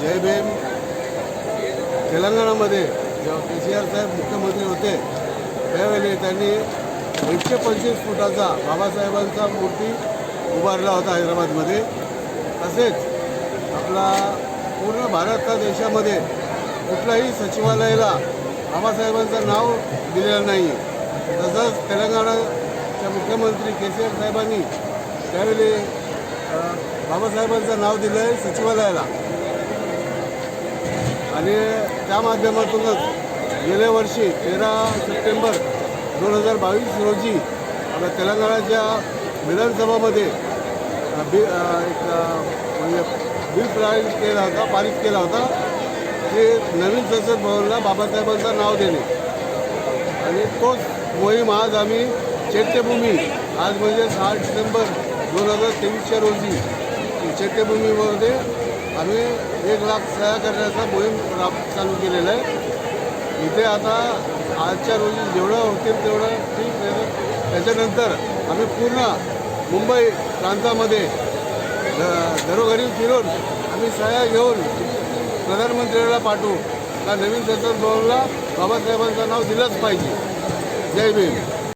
जय भीम. तेलंगणामध्ये जेव्हा के C R साहेब मुख्यमंत्री होते त्यावेळी त्यांनी एकशे पंचवीस फुटाचा बाबासाहेबांचा मूर्ती उभारला होता हैदराबादमध्ये. तसेच आपला पूर्ण भारत देशामध्ये कुठल्याही सचिवालयाला बाबासाहेबांचं नाव दिलेलं नाही. तसंच तेलंगणाच्या मुख्यमंत्री के सी आर साहेबांनी त्यावेळी बाबासाहेबांचं नाव दिलं आहे सचिवालयाला. आणि त्या माध्यमातूनच गेल्या वर्षी तेरा सप्टेंबर दोन हजार बावीस रोजी आपल्या तेलंगणाच्या विधानसभामध्ये बी बि एक म्हणजे बिल प्राय केला होता पारित केला होता. की नवीन संसद भवनला बाबासाहेबांचं नाव देणे. आणि तोच मोहीम आज आम्ही चैत्यभूमी आज म्हणजे सहा डिसेंबर दोन हजार तेवीसच्या रोजी चैत्यभूमीमध्ये आम्ही एक लाख सह्या करण्याचा मोहीम राब चालू केलेला आहे. इथे आता आजच्या रोजी जेवढं होतील तेवढं ठीक आहे. त्याच्यानंतर आम्ही पूर्ण मुंबई प्रांतामध्ये घरोघरी फिरून आम्ही सह्या घेऊन प्रधानमंत्र्याला पाठवू. का नवीन संसद भवनला बाबासाहेबांचं नाव दिलंच पाहिजे. जय भीम.